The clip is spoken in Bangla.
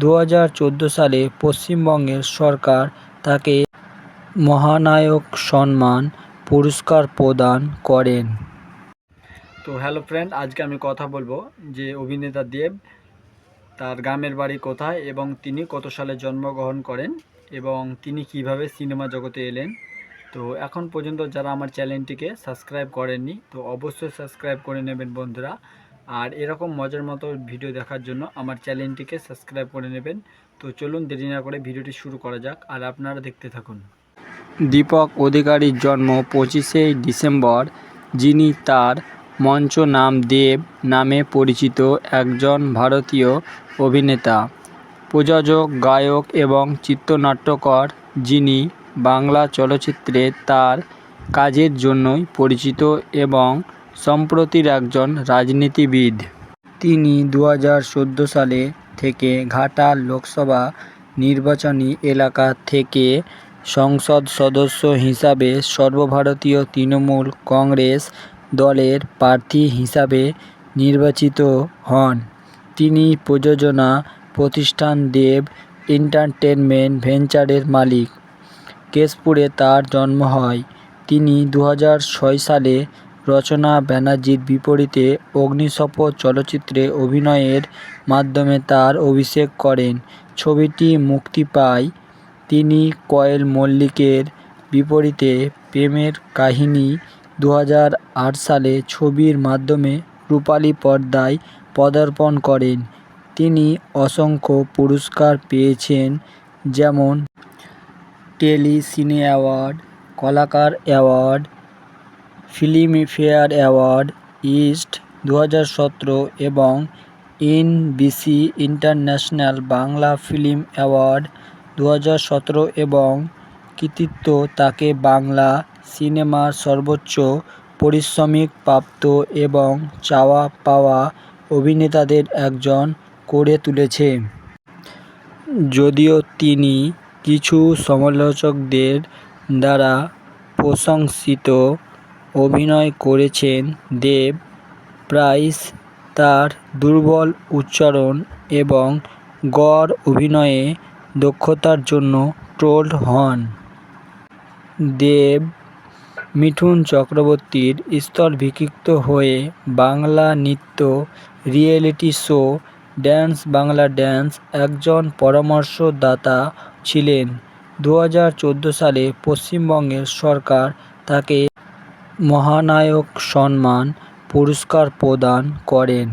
দু হাজার চোদ্দ সালে পশ্চিমবঙ্গের সরকার তাকে মহানায়ক সম্মান পুরস্কার প্রদান করেন। তো হ্যালো ফ্রেন্ড, আজকে আমি কথা বলব যে অভিনেতা দেব, তার গ্রামের বাড়ি কোথায় এবং তিনি কত সালে জন্মগ্রহণ করেন এবং তিনি কীভাবে সিনেমা জগতে এলেন। তো এখন পর্যন্ত যারা আমার চ্যানেলটিকে সাবস্ক্রাইব করেননি, তো অবশ্যই সাবস্ক্রাইব করে নেবেন বন্ধুরা। আর এরকম মজার মতো ভিডিও দেখার জন্য আমার চ্যানেলটিকে সাবস্ক্রাইব করে নেবেন। তো চলুন দেরি না করে ভিডিওটি শুরু করা যাক আর আপনারা দেখতে থাকুন। দীপক অধিকারীর জন্ম পঁচিশে ডিসেম্বর, যিনি তার মঞ্চ নাম দেব নামে পরিচিত একজন ভারতীয় অভিনেতা, প্রযোজক, গায়ক এবং চিত্রনাট্যকর, যিনি বাংলা চলচ্চিত্রে তার কাজের জন্যই পরিচিত এবং সম্প্রতির একজন রাজনীতিবিদ। তিনি দু হাজার চোদ্দ সালে থেকে ঘাটাল লোকসভা নির্বাচনী এলাকা থেকে সংসদ সদস্য হিসাবে সর্বভারতীয় তৃণমূল কংগ্রেস দলের প্রার্থী হিসাবে নির্বাচিত হন। তিনি প্রযোজনা প্রতিষ্ঠান দেব এন্টারটেনমেন্ট ভেঞ্চারের মালিক। কেশপুরে তার জন্ম হয়। তিনি দু হাজার ছয় সালে রচনা ব্যানার্জির বিপরীতে অগ্নিশপথ চলচ্চিত্রে অভিনয়ের মাধ্যমে তার অভিষেক করেন। ছবিটি মুক্তি পায় তিনি কয়েল মল্লিকের বিপরীতে প্রেমের কাহিনী দু হাজার আট সালে ছবির মাধ্যমে রূপালী পর্দায় পদার্পণ করেন। তিনি অসংখ্য পুরস্কার পেয়েছেন যেমন tele cine award, Kalakar award Filmfare award East দু হাজার সতেরো এবং NBC international Bangla film award দু হাজার সতেরো এবং কৃতিত্ব তাকে বাংলা সিনেমার সর্বোচ্চ পারিশ্রমিক প্রাপ্ত এবং চাওয়া পাওয়া অভিনেতাদের একজন করে তুলেছে। যদিও তিনি কিছু সমালোচকদের দ্বারা প্রশংসিত অভিনয় করেছেন দেব প্রায়শ তার দুর্বল উচ্চারণ এবং গড় অভিনয়ে দক্ষতার জন্য ট্রোলড হন। দেব মিঠুন চক্রবর্তীর স্থলভিষিক্ত হয়ে বাংলা নৃত্য reality show, dance, Bangla dance একজন পরামর্শদাতা ছিলেন। দু হাজার চোদ্দ সালে পশ্চিমবঙ্গের সরকার তাকে মহানায়ক সম্মান পুরস্কার প্রদান করেন।